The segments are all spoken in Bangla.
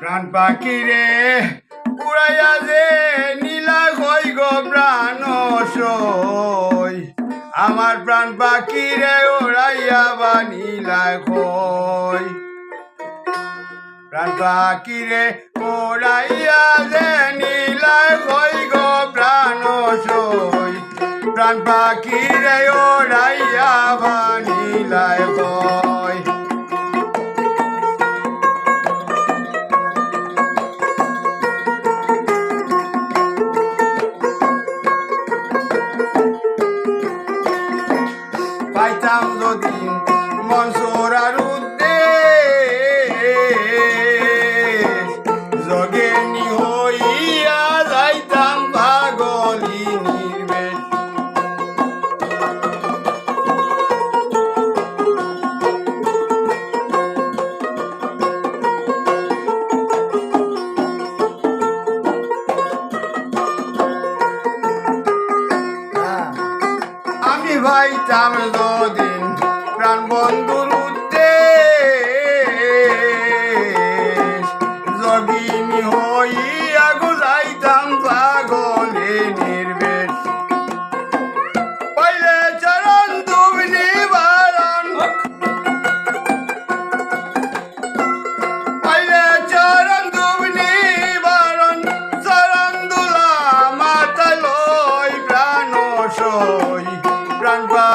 প্রাণ পাখি রে, উড়াইয়া যে নীলা হই গো প্রাণ আমার প্রাণ পাখি রে, উড়াইয়া বা নীলা হই। প্রাণ পাখি রে, উড়াইয়া যে নীলা হই গো প্রাণ প্রাণ পাখি রে, উড়াইয়া বা নীলা হয় পাইতাম যদি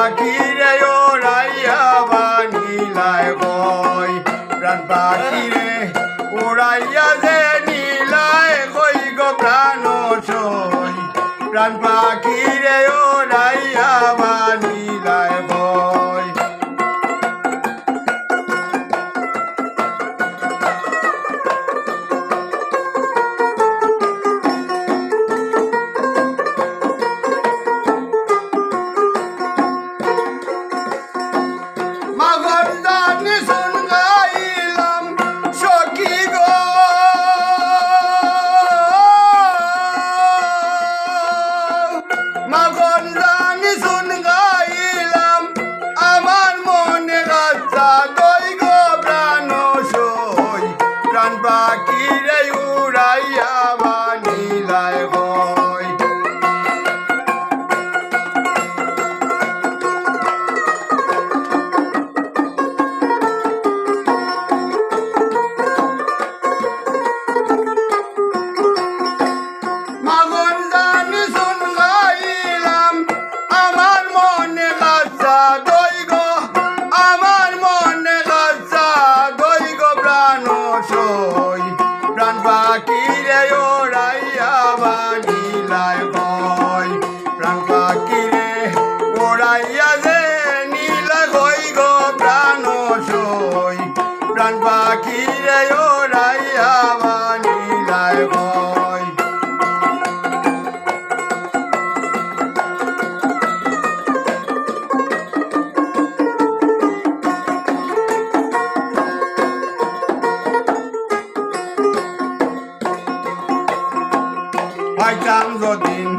পাখিরে ওড়াইয়া বাঙিলায় বই। প্রাণ পাখিরে ওড়াইয়া যে নীলায়, কই গো প্রাণ সই প্রাণ পাখি Magon Rani Sun পাইতাম যদিন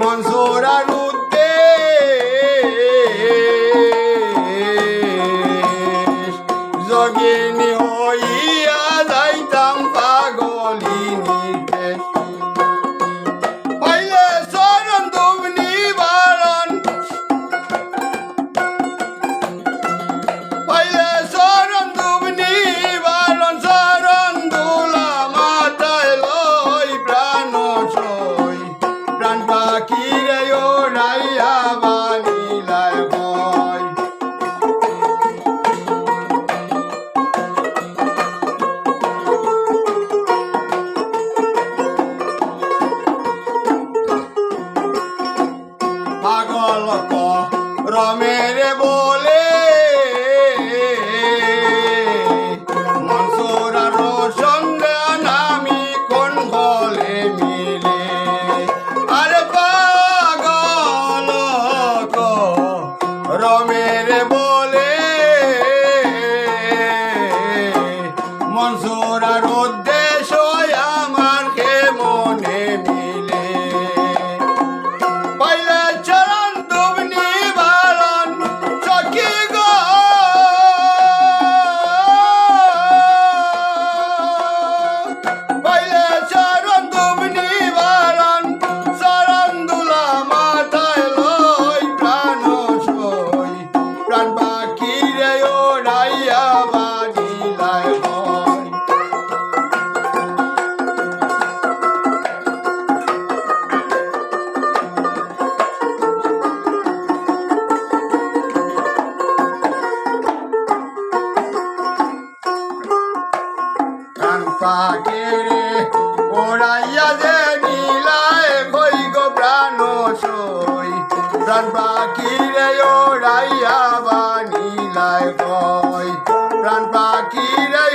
মনসুর আৰু রমের বই পাখে রে ওড়াইয়া যে নীলায় ভই গো প্রাণ সই। প্রাণ পাখি রে ওড়াইয়া বা নীলায় ভয়। প্রাণ পাখি রে